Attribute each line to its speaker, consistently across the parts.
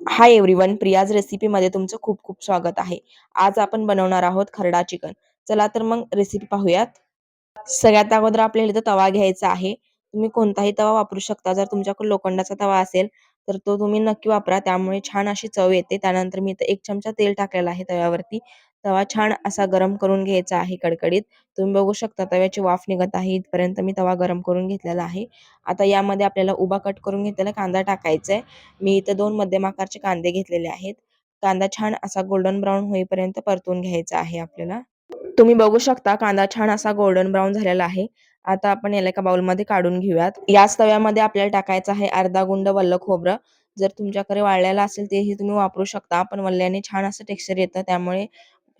Speaker 1: Hi everyone Priya's रेसिपीमध्ये तुमचं खूप खूप स्वागत आहे. आज आपण बनवणार आहोत खरडा चिकन चला तर मग रेसिपी पाहूयात. सगळ्यात अगोदर आपल्याला इथं तवा घ्यायचा आहे. तुम्ही कोणताही तवा वापरू शकता. जर तुमच्याकडे लोखंडाचा तवा असेल तर तो तुम्ही नक्की वापरा. त्यामुळे छान अशी चव येते. त्यानंतर मी इथं एक चमचा तेल टाकलेला आहे तव्यावरती. तवा छान असा गरम करून घ्यायचा आहे कडकडीत. तुम्ही बघू शकता तव्याची वाफ निघत आहे इथपर्यंत मी तवा गरम करून घेतलेला आहे. आता यामध्ये आपल्याला उभा कट करून घेतलेला कांदा टाकायचा आहे. मी इथं दोन मध्यम आकारचे कांदे घेतलेले आहेत. कांदा छान असा गोल्डन ब्राऊन होईपर्यंत परतून घ्यायचा आहे आपल्याला. तुम्ही बघू शकता कांदा छान असा गोल्डन ब्राऊन झालेला आहे. आता आपण याला एका बाउलमध्ये काढून घेऊयात. याच तव्यामध्ये आपल्याला टाकायचं आहे अर्धा गुंड वल्ल खोबरं. जर तुमच्याकडे वाळलेलं असेल तेही तुम्ही वापरू शकता पण वल्ल्याने छान असं टेक्स्चर येतं त्यामुळे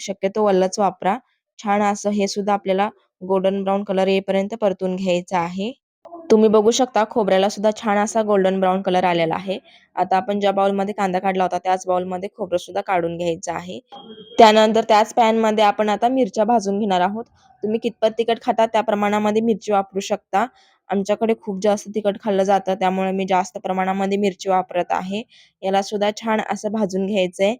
Speaker 1: शक्यतो वल्लच वापरा. छान असं हे सुद्धा आपल्याला गोल्डन ब्राऊन कलर येईपर्यंत परतून घ्यायचा आहे. तुम्ही बघू शकता खोबऱ्याला सुद्धा छान असा गोल्डन ब्राऊन कलर आलेला आहे. आता आपण ज्या बाउलमध्ये कांदा काढला होता त्याच बाउलमध्ये खोबरं सुद्धा काढून घ्यायचं आहे. त्यानंतर त्याच पॅनमध्ये आपण आता मिरच्या भाजून घेणार आहोत. तुम्ही कितपत तिखट खाता त्या प्रमाणामध्ये मिरची वापरू शकता. आमच्याकडे खूप जास्त तिखट खाल्लं जातं त्यामुळे मी जास्त प्रमाणामध्ये मिरची वापरत आहे. याला सुद्धा छान असं भाजून घ्यायचंय.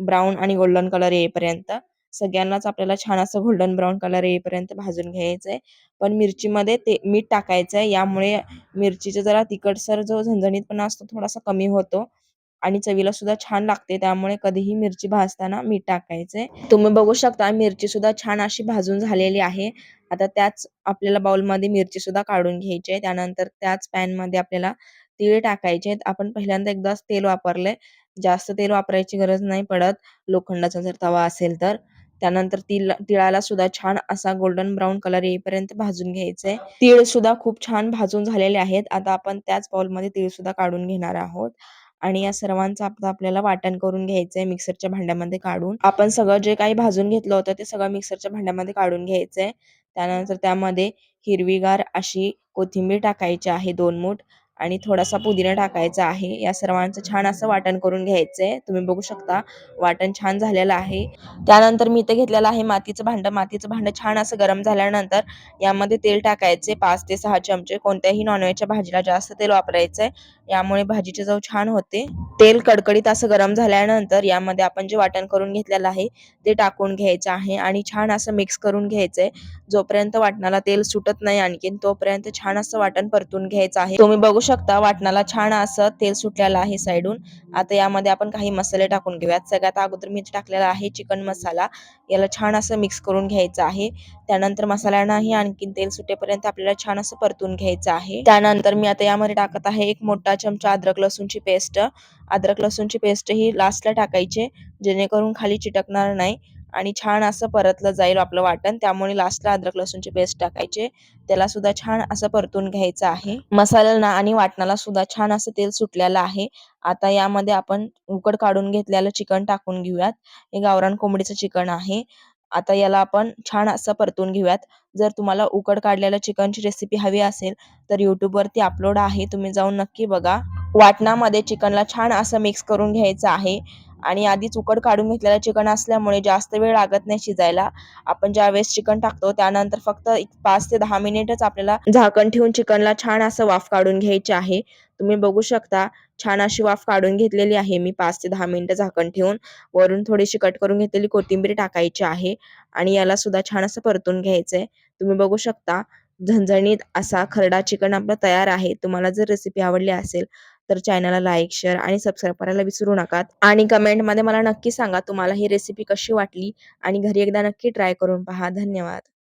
Speaker 1: ब्राऊन आणि गोल्डन कलर येईपर्यंत सगळ्यांनाच आपल्याला छान असं गोल्डन ब्राऊन कलर येईपर्यंत भाजून घ्यायचंय. पण मिरचीमध्ये ते मीठ टाकायचंय यामुळे मिरचीचा जरा तिखटसर जो झणझणीतपणा असतो थोडासा कमी होतो आणि चवीला सुद्धा छान लागते त्यामुळे कधीही मिरची भाजताना मीठ टाकायचंय. तुम्ही बघू शकता मिरची सुद्धा छान अशी भाजून झालेली आहे. आता त्याच आपल्याला बाउलमध्ये मिरची सुद्धा काढून घ्यायची आहे. त्यानंतर त्याच पॅनमध्ये आपल्याला तीळ टाकायचे आहेत. आपण पहिल्यांदा एकदाच तेल वापरले जास्त तेल वापरायची गरज नाही पडत. लोखंडाचा जर तवा असेल तर. त्यानंतर तिला तिळाला सुद्धा छान असा गोल्डन ब्राऊन कलर येईपर्यंत भाजून घ्यायचंय. तीळ सुद्धा खूप छान भाजून झालेले आहेत. आता आपण त्याच बाउलमध्ये तीळ सुद्धा काढून घेणार आहोत. आणि या सर्वांचं आता आपल्याला वाटण करून घ्यायचंय मिक्सरच्या भांड्यामध्ये काढून. आपण सगळं जे काही भाजून घेतलं होतं ते सगळं मिक्सरच्या भांड्यामध्ये काढून घ्यायचंय. त्यानंतर त्यामध्ये हिरवीगार अशी कोथिंबीर टाकायची आहे दोन मूठ. आणि थोडासा पुदिना टाकायचा आहे. या सर्वांचं छान असं वाटण करून घ्यायचंय. तुम्ही बघू शकता वाटण छान झालेलं आहे. त्यानंतर मी इथे घेतलेलं आहे मातीचं भांडं. मातीचं भांडं छान असं गरम झाल्यानंतर यामध्ये तेल टाकायचे पाच ते सहा चमचे. कोणत्याही नॉनव्हेजच्या भाजीला जास्त तेल वापरायचंय. यामुळे भाजीची चव छान होते. तेल कडकडीत असं गरम झाल्यानंतर यामध्ये आपण जे वाटण करून घेतलेलं आहे ते टाकून घ्यायचं आहे आणि छान असं मिक्स करून घ्यायचंय. जोपर्यंत वाटणाला तेल सुटत नाही आणखीन तोपर्यंत छान असं वाटण परतून घ्यायचं आहे. तुम्ही बघू शकता. वाटणाला छान असं तेल सुटलेलं आहे साईडून. आता यामध्ये आपण काही मसाले टाकून घेऊयात. सगळ्यात अगोदर मी टाकलेला आहे चिकन मसाला. याला छान असं मिक्स करून घ्यायचं आहे. त्यानंतर मसाल्यांनाही आणखीन तेल सुटेपर्यंत आपल्याला छान असं परतून घ्यायचं आहे. त्यानंतर मी आता यामध्ये टाकत आहे एक मोठा चमचा अद्रक लसूणची पेस्ट. अद्रक लसूणची पेस्ट ही लास्टला टाकायची जेणेकरून खाली चिटकणार नाही. आणि छान असं परतलं जाईल आपलं वाटण. त्यामुळे लास्टला अद्रक लसूणची पेस्ट टाकायचे. त्याला सुद्धा छान असं परतून घ्यायचं आहे. मसाल्याला आणि वाटणाला सुद्धा छान असं तेल सुटलेलं आहे. आता यामध्ये आपण उकड काढून घेतलेलं चिकन टाकून घेऊयात. हे गावरान कोंबडीचं चिकन आहे. आता याला आपण छान असं परतून घेऊयात. जर तुम्हाला उकड काढलेल्या चिकनची रेसिपी हवी असेल तर यूट्यूबवरती अपलोड आहे. तुम्ही जाऊन नक्की बघा. वाटणामध्ये चिकनला छान असं मिक्स करून घ्यायचं आहे. आणि आधीच उकड काढून घेतलेलं चिकन असल्यामुळे जास्त वेळ लागत नाही शिजायला. आपण ज्या वेळेस चिकन टाकतो त्यानंतर फक्त एक पाच ते दहा मिनिटच आपल्याला झाकण ठेवून चिकनला छान असं वाफ काढून घ्यायचे आहे. तुम्ही बघू शकता छान अशी वाफ काढून घेतलेली आहे मी पाच ते दहा मिनिटं झाकण ठेवून. वरून थोडीशी कट करून घेतलेली कोथिंबीर टाकायची आहे आणि याला सुद्धा छान असं परतून घ्यायचंय. तुम्ही बघू शकता झणझणीत असा खरडा चिकन आपला तयार आहे. तुम्हाला जर रेसिपी आवडली असेल तर चॅनलला लाईक शेअर आणि सबस्क्राईब करायला विसरू नका आणि कमेंटमध्ये मला नक्की सांगा तुम्हाला ही रेसिपी कशी वाटली आणि घरी एकदा नक्की ट्राय करून पहा. धन्यवाद.